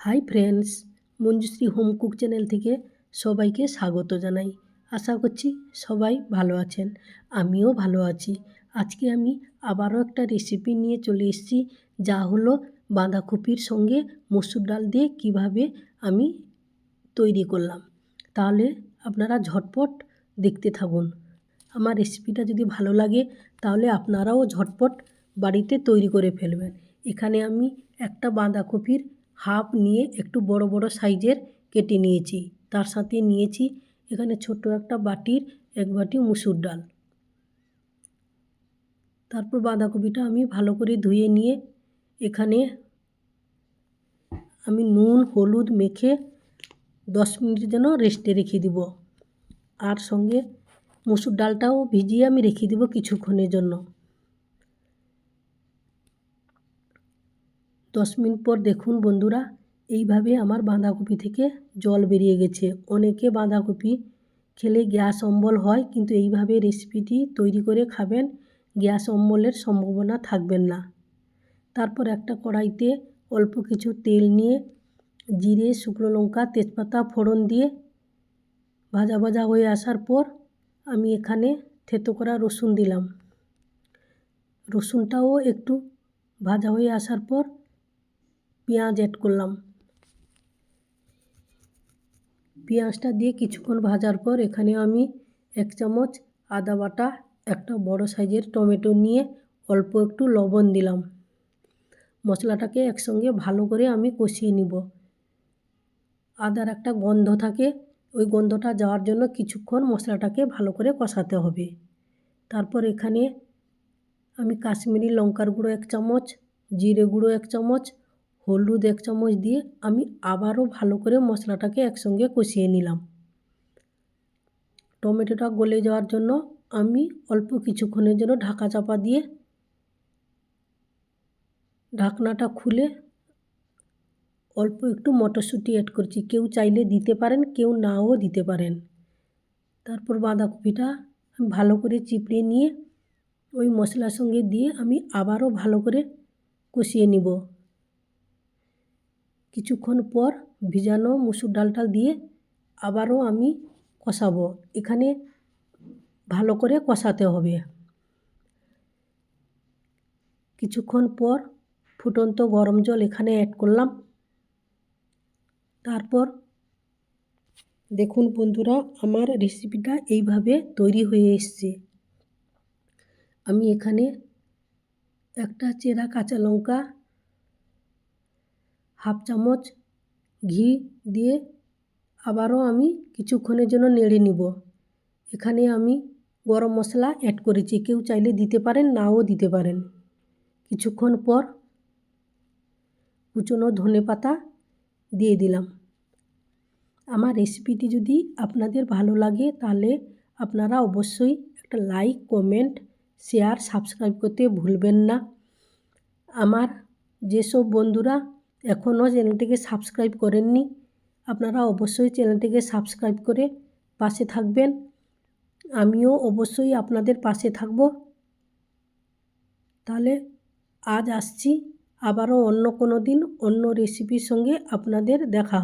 Hi friends, Manjushree home cook channel থেকে সবাইকে স্বাগত জানাই। আশা করছি সবাই ভালো আছেন, আমিও ভালো আছি। আজকে আমি আবারও একটা রেসিপি নিয়ে চলে এসেছি, যা হলো বাঁধাকপির সঙ্গে মসুর ডাল দিয়ে কীভাবে আমি তৈরি করলাম। তাহলে আপনারা ঝটপট দেখতে থাকুন। আমার রেসিপিটা যদি ভালো লাগে, তাহলে আপনারাও ঝটপট বাড়িতে তৈরি করে ফেলবেন। এখানে আমি একটা বাঁধাকপির হাফ নিয়ে একটু বড় বড় সাইজের কেটে নিয়েছি। তার সাথে নিয়েছি এখানে ছোট একটা বাটির এক বাটি মুসুর ডাল। তারপর বাঁধাকপিটা আমি ভালো করে ধুয়ে নিয়ে এখানে আমি নুন, হলুদ মেখে দশ মিনিটের জন্য রেস্টে রেখে দিব। আর সঙ্গে মুসুর ডালটাও ভিজিয়ে আমি রেখে দিব কিছুক্ষণের জন্য। দশ মিনিট পর দেখুন বন্ধুরা, এইভাবে আমার বাঁধাকপি থেকে জল বেরিয়ে গেছে। অনেকে বাঁধাকপি খেলে গ্যাস অম্বল হয়, কিন্তু এইভাবে রেসিপিটি তৈরি করে খাবেন, গ্যাস অম্বলের সম্ভাবনা থাকবেন না। তারপর একটা কড়াইতে অল্প কিছু তেল নিয়ে জিরে, শুকনো লঙ্কা, তেজপাতা, ফোড়ন দিয়ে ভাজা ভাজা হয়ে আসার পর আমি এখানে থেতো করা রসুন দিলাম। রসুনটাও একটু ভাজা হয়ে আসার পর পেঁয়াজ অ্যাড করলাম। পেঁয়াজটা দিয়ে কিছুক্ষণ ভাজার পর এখানে আমি এক চামচ আদা বাটা, একটা বড় সাইজের টমেটো নিয়ে অল্প একটু লবণ দিলাম। মশলাটাকে একসঙ্গে ভালো করে আমি কষিয়ে নিব। আদার একটা গন্ধ থাকে, ওই গন্ধটা যাওয়ার জন্য কিছুক্ষণ মশলাটাকে ভালো করে কষাতে হবে। তারপর এখানে আমি কাশ্মীরি লঙ্কার গুঁড়ো এক চামচ, জিরে গুঁড়ো এক চামচ হলুদ এক চামচ দিয়ে আমি আবারও ভালো করে মশলাটাকে একসঙ্গে কষিয়ে নিলাম। টমেটোটা গলে যাওয়ার জন্য আমি অল্প কিছুক্ষণের জন্য ঢাকা চাপা দিয়ে ঢাকনাটা খুলে অল্প একটু মটরশুঁটি অ্যাড করছি। কেউ চাইলে দিতে পারেন, কেউ নাও দিতে পারেন। তারপর বাঁধাকপিটা আমি ভালো করে চিপড়ে নিয়ে ওই মশলার সঙ্গে দিয়ে আমি আবারও ভালো করে কষিয়ে নিব। কিছুক্ষণ পর ভিজানো মুসুর ডালটা দিয়ে আবারও আমি কষাবো। এখানে ভালো করে কষাতে হবে। কিছুক্ষণ পর ফুটন্ত গরম জল এখানে অ্যাড করলাম। তারপর দেখুন বন্ধুরা, আমার রেসিপিটা এইভাবে তৈরি হয়ে এসছে। আমি এখানে একটা চেরা কাঁচা লঙ্কা হাফ চামচ ঘি দিয়ে আবারও আমি কিছুক্ষণের জন্য নেড়ে নিব। এখানে আমি গরম মশলা অ্যাড করেছি। কেউ চাইলে দিতে পারেন, নাও দিতে পারেন। কিছুক্ষণ পর কুচনো ধনে পাতা দিয়ে দিলাম। আমার রেসিপিটি যদি আপনাদের ভালো লাগে, তাহলে আপনারা অবশ্যই একটা লাইক কমেন্ট শেয়ার সাবস্ক্রাইব করতে ভুলবেন না। আমার যেসব বন্ধুরা এখনও চ্যানেলটিকে সাবস্ক্রাইব করেননি, আপনারা অবশ্যই চ্যানেলটিকে সাবস্ক্রাইব করে পাশে থাকবেন। আমিও অবশ্যই আপনাদের পাশে থাকব। তাহলে আজ আসছি, আবারও অন্য কোনো দিন অন্য রেসিপির সঙ্গে আপনাদের দেখা